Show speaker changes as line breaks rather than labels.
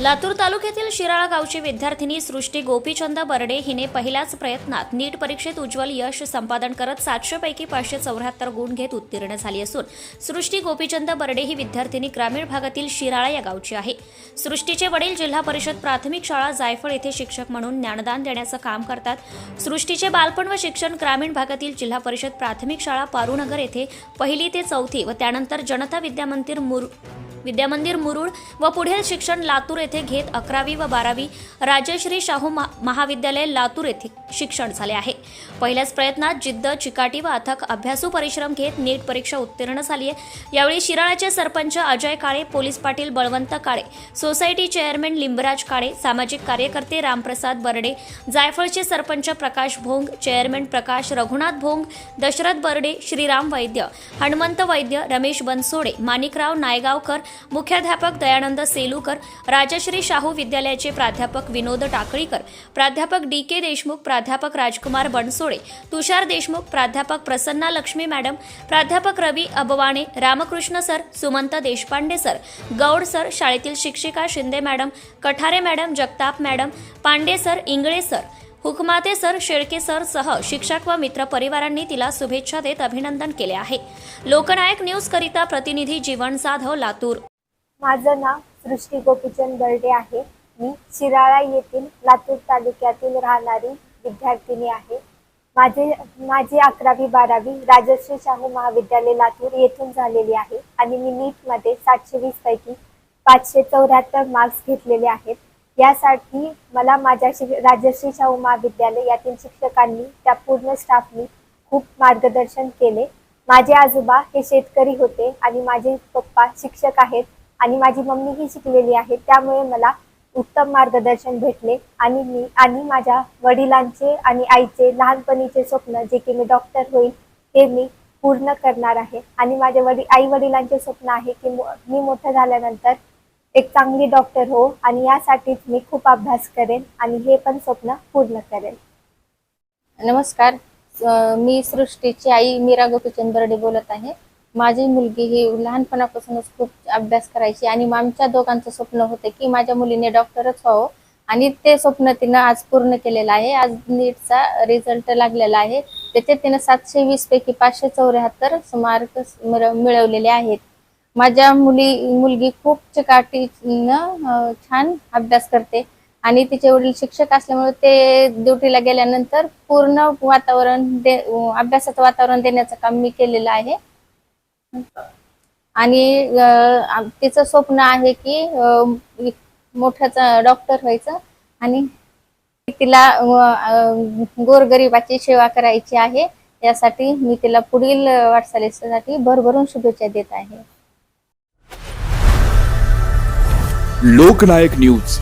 लातूर तालुक्यातील शिराळा गावची विद्यार्थिनी सृष्टी गोपीचंद बर्डे हिने पहिल्याच प्रयत्नात नीट परीक्षेत उज्ज्वल यश संपादन करत सातशे पैकी पाचशे चौऱ्याहत्तर गुण घेत उत्तीर्ण झाली असून सृष्टी गोपीचंद बर्डे ही विद्यार्थिनी ग्रामीण भागातील शिराळा या गावची आहे. सृष्टीचे वडील जिल्हा परिषद प्राथमिक शाळा जायफळ येथे शिक्षक म्हणून ज्ञानदान देण्याचं काम करतात. सृष्टीचे बालपण व शिक्षण ग्रामीण भागातील जिल्हा परिषद प्राथमिक शाळा पारुनगर येथे पहिली ते चौथी व त्यानंतर जनता विद्यामंदिर मुर विद्यामंदिर मुरुड व पुढील शिक्षण लातूर येथे घेत अकरावी व बारावी राजश्री शाहू महाविद्यालय लातूर येथे शिक्षण झाले आहे. पहिल्याच प्रयत्नात जिद्द चिकाटी व अथक अभ्यासू परिश्रम घेत नीट परीक्षा उत्तीर्ण झाली आहे यावेळी शिराळाचे sarpanch Ajay Kale police Patil Balwant Kale society chairman Limbraj Kale सामाजिक कार्यकर्ते रामप्रसाद बर्डे जायफळचे सरपंच प्रकाश भोंग चेअरमॅन प्रकाश रघुनाथ भोंग दशरथ बर्डे श्रीराम वैद्य हनुमंत वैद्य रमेश बनसोडे माणिकराव नायगावकर मुख्याध्यापक दयानंद सेलूकर राजश्री शाहू विद्यालयाचे प्राध्यापक विनोद टाकळीकर प्राध्यापक डी के देशमुख प्राध्यापक राजकुमार बनसोडे तुषार देशमुख प्राध्यापक प्रसन्ना लक्ष्मी मॅडम प्राध्यापक Ravi Abwane Ramkrishna sir Sumant Deshpande sir Gaud sir शाळेतील शिक्षिका Shinde madam Kathare madam Jagtap madam Pande sir Ingle sir Hukmate sir Shelke sir सह शिक्षक व मित्र परिवारांनी तिला शुभेच्छा देत अभिनंदन केले आहे. लोकनायक न्यूज करिता प्रतिनिधी जीवन जाधव लातूर.
माझं नाव सृष्टी गोपीचंद बर्डे आहे. मी शिराळा येथील लातूर तालुक्यातील राहणारी विद्यार्थिनी आहे. माझे माझी अकरावी बारावी राजश्री शाहू महाविद्यालय लातूर येथून झालेली आहे आणि मी नीटमध्ये सातशे वीस पैकी पाचशे चौऱ्याहत्तर मार्क्स घेतलेले आहेत. यासाठी मला माझ्या शिक राजश्री शाहू महाविद्यालय यातील शिक्षकांनी त्या पूर्ण स्टाफनी खूप मार्गदर्शन केले. माझे आजोबा हे शेतकरी होते आणि माझे पप्पा शिक्षक आहेत आणि माझी मम्मी ही शिकलेली आहे. त्यामुळे मला उत्तम मार्गदर्शन भेटले आणि मी आणि माझ्या वडिलांचे आणि आईचे लहानपणीचे स्वप्न जे की मी डॉक्टर होईल ते मी पूर्ण करणार आहे. आणि माझ्या वडील आई वडिलांचे स्वप्न आहे की मी मोठं झाल्यानंतर एक चांगली डॉक्टर हो आणि यासाठीच मी खूप अभ्यास करेन आणि हे पण स्वप्न पूर्ण करेन.
नमस्कार. मी सृष्टीची आई मीरा गोपीचंद बर्डे बोलत आहे. माझी मुलगी ही लहानपणापासूनच खूप अभ्यास करायची आणि आमच्या दोघांचं स्वप्न होतं की माझ्या मुलीने डॉक्टरच व्हावं आणि ते स्वप्न तिनं आज पूर्ण केलेलं आहे. आज नीटचा रिझल्ट लागलेला आहे. त्याच्यात तिनं सातशे वीस पैकी पाचशे चौऱ्याहत्तर मार्क मिळवलेले आहेत. माझ्या मुली मुलगी खूप चिकाटीनं छान अभ्यास करते. आणि तिचे वडील शिक्षक असल्यामुळे ते ड्युटीला गेल्यानंतर पूर्ण वातावरण दे अभ्यासाचं वातावरण देण्याचं काम मी केलेलं आहे. आणि तिचं स्वप्न आहे की मोठ्याचा मोठ्याच डॉक्टर व्हायचं आणि तिला गोरगरिबाची सेवा करायची आहे. यासाठी मी तिला पुढील वाटचालीसाठी भरभरून शुभेच्छा देत आहे.
लोकनायक न्यूज.